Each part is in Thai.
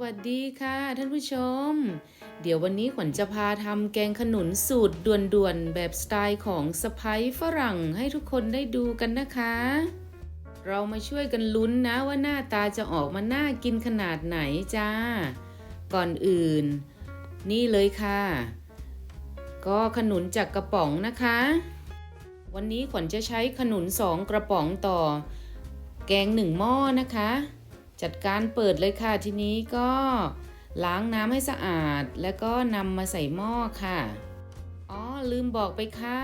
วัสดีค่ะท่านผู้ชม เดี๋ยววันนี้ขวัญจะพาทำแกงขนุนสูตรด่วนๆ แบบสไตล์ของสไปฝรั่งให้ทุกคนได้ดูกันนะคะ เรามาช่วยกันลุ้นนะว่าหน้าตาจะออกมาน่ากินขนาดไหนจ้า ก่อนอื่น นี่เลยค่ะ ก็ขนุนจากกระป๋องนะคะ วันนี้ขวัญจะใช้ขนุนสองกระป๋องต่อ แกงหนึ่งหม้อนะคะ จัดการเปิดเลยค่ะทีนี้ก็ล้างน้ำให้สะอาด แล้วก็นำมาใส่หม้อค่ะ อ๋อลืมบอกไปค่ะ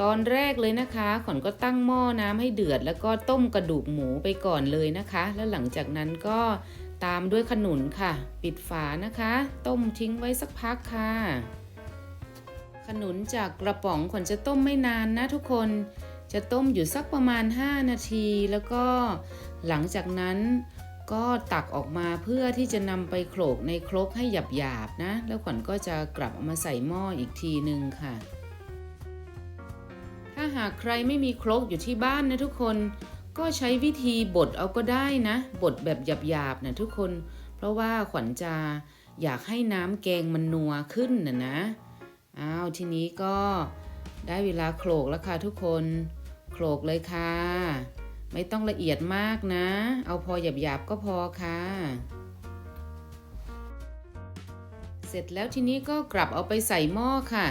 ตอนแรกเลยนะคะขวัญก็ตั้งหม้อน้ำให้เดือด แล้วก็ต้มกระดูกหมูไปก่อนเลยนะคะ แล้วหลังจากนั้นก็ตามด้วยขนุนค่ะ ปิดฝานะคะ ต้มทิ้งไว้สักพักค่ะ ขนุนจากกระป๋องขวัญจะต้มไม่นานนะทุกคนจะต้มอยู่สักประมาณ 5 นาที แล้วก็หลังจากนั้น ก็ตักออกมาเพื่อที่จะนำไปโขลกในครกให้หยาบๆนะ แล้วขวัญก็จะกลับเอามาใส่หม้ออีกทีหนึ่งค่ะ ถ้าหากใครไม่มีครกอยู่ที่บ้านนะทุกคน ก็ใช้วิธีบดเอาก็ได้นะ บดแบบหยาบๆนะทุกคน เพราะว่าขวัญจะอยากให้น้ำแกงมันนัวขึ้นนะนะ อ้าวทีนี้ก็ได้เวลาโขลกแล้วค่ะทุกคน โขลกเลยค่ะ ไม่ต้องละเอียดมากนะ เอาพอหยาบๆก็พอค่ะ เสร็จแล้วทีนี้ก็กลับเอาไปใส่หม้อค่ะ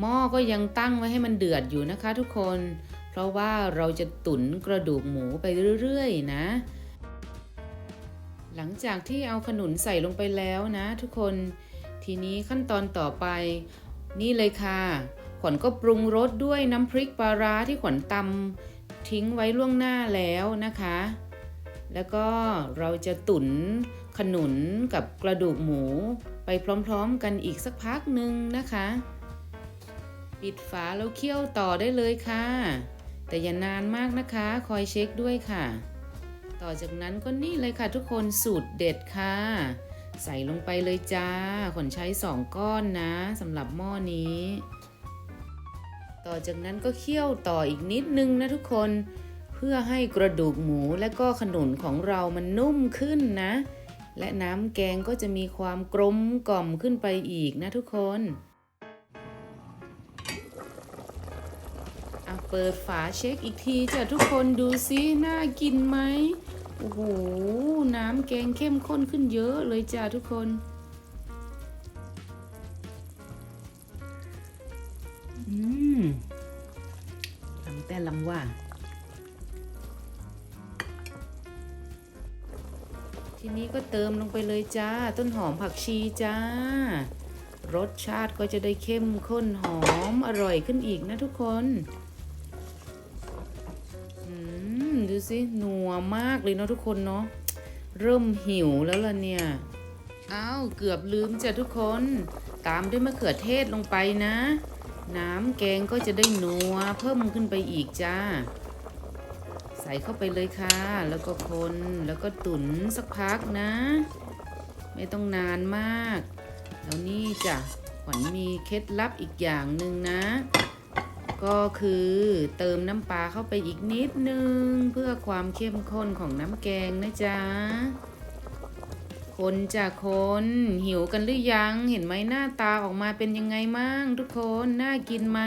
หม้อก็ยังตั้งไว้ให้มันเดือดอยู่นะคะทุกคน เพราะว่าเราจะตุ๋นกระดูกหมูไปเรื่อยๆนะ หลังจากที่เอาขนุนใส่ลงไปแล้วนะทุกคน ทีนี้ขั้นตอนต่อไป นี่เลยค่ะ ขวัญก็ปรุงรสด้วยน้ำพริกปลาร้าที่ขวัญตำ ทิ้งไว้ล่วงหน้าแล้วนะคะ แล้วก็เราจะตุ๋นขนุนกับกระดูกหมูไปพร้อมๆกันอีกสักพักหนึ่งนะคะ ปิดฝาแล้วเคี่ยวต่อได้เลยค่ะ แต่อย่านานมากนะคะ คอยเช็คด้วยค่ะ ต่อจากนั้นก็นี่เลยค่ะทุกคนสูตรเด็ดค่ะ ใส่ลงไปเลยจ้าขนใช้สองก้อนนะสำหรับหม้อนี้ ต่อจากนั้นก็เคี่ยวต่ออีกนิดนึงนะทุกคน เพื่อให้กระดูกหมูและก็ขนุนของเรามันนุ่มขึ้นนะ และน้ำแกงก็จะมีความกลมกล่อมขึ้นไปอีกนะทุกคนอะเปิดฝาเช็คอีกทีจ้ะทุกคนดูซิน่ากินไหมโอ้โห น้ำแกงเข้มข้นขึ้นเยอะเลยจ้าทุกคน แต่ลำว่าทีนี้ก็เติมลงไปเลยจ้า ต้นหอมผักชีจ้า รสชาติก็จะได้เข้มข้นหอมอร่อยขึ้นอีกนะทุกคนดูสินัวมากเลยเนาะทุกคนเนาะเริ่มหิวแล้วล่ะเนี่ยอ้าวเกือบลืมจ้ะทุกคน ตามด้วยมะเขือเทศลงไปนะ น้ำแกงก็จะได้นัวเพิ่มขึ้นไปอีกจ้า ใส่เข้าไปเลยค่ะ แล้วก็คนแล้วก็ตุ๋นสักพักนะ ไม่ต้องนานมาก แล้วนี่จ้ะขวัญมีเคล็ดลับอีกอย่างหนึ่งนะ ก็คือเติมน้ำปลาเข้าไปอีกนิดนึง เพื่อความเข้มข้นของน้ำแกงนะจ๊ะ คนจากคน หิวกันหรือยัง เห็นไหมหน้าตาออกมาเป็นยังไงมั่งทุกคน น่ากินไหม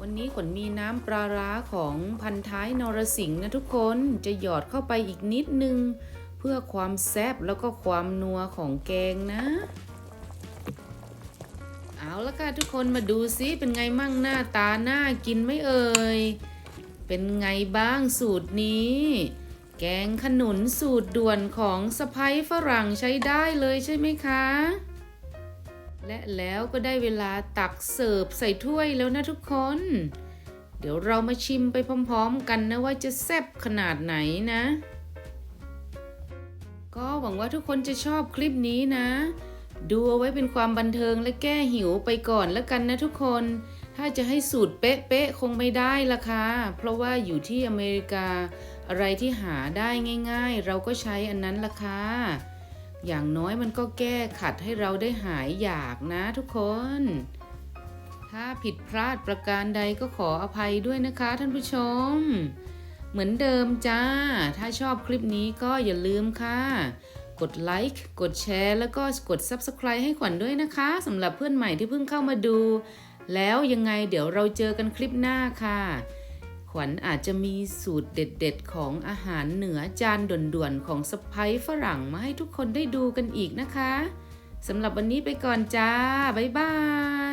วันนี้ขนมีน้ำปลาร้าของพันท้ายนรสิงห์นะทุกคนจะหยอดเข้าไปอีกนิดนึง เพื่อความแซ่บแล้วก็ความนัวของแกงนะ เอาละค่ะทุกคนมาดูซิเป็นไงมั่งหน้าตาน่ากินไม่เอ่ย เป็นไงบ้างสูตรนี้ แกงขนุนสูตรด่วนของสะพ้ยฝรั่งใช้ได้เลยใช่ไหมคะ และแล้วก็ได้เวลาตักเสิร์ฟใส่ถ้วยแล้วนะทุกคน เดี๋ยวเรามาชิมไปพร้อมๆกันนะว่าจะแซ่บขนาดไหนนะ ก็หวังว่าทุกคนจะชอบคลิปนี้นะ ดูเอาไว้เป็นความบันเทิงและแก้หิวไปก่อนแล้วกันนะทุกคน ถ้าจะให้สูตรเป๊ะๆคงไม่ได้ละค่ะเพราะว่าอยู่ที่อเมริกา อะไรที่หาได้ง่ายๆ เราก็ใช้อันนั้นละค่ะ อย่างน้อยมันก็แก้ขัดให้เราได้หายอยากนะทุกคน ถ้าผิดพลาดประการใดก็ขออภัยด้วยนะคะท่านผู้ชม เหมือนเดิมจ้า ถ้าชอบคลิปนี้ก็อย่าลืมค่ะ กดไลค์ กดแชร์ แล้วก็กด Subscribe ให้ขวัญด้วยนะคะสำหรับเพื่อนใหม่ที่เพิ่งเข้ามาดู แล้วยังไงเดี๋ยวเราเจอกันคลิปหน้าค่ะ ขวัญอาจจะมีสูตรเด็ดๆ ของอาหารเหนือจานด่วนๆ ของสไปฝรั่งมาให้ทุกคนได้ดูกันอีกนะคะ สำหรับวันนี้ไปก่อนจ้า บ๊ายบาย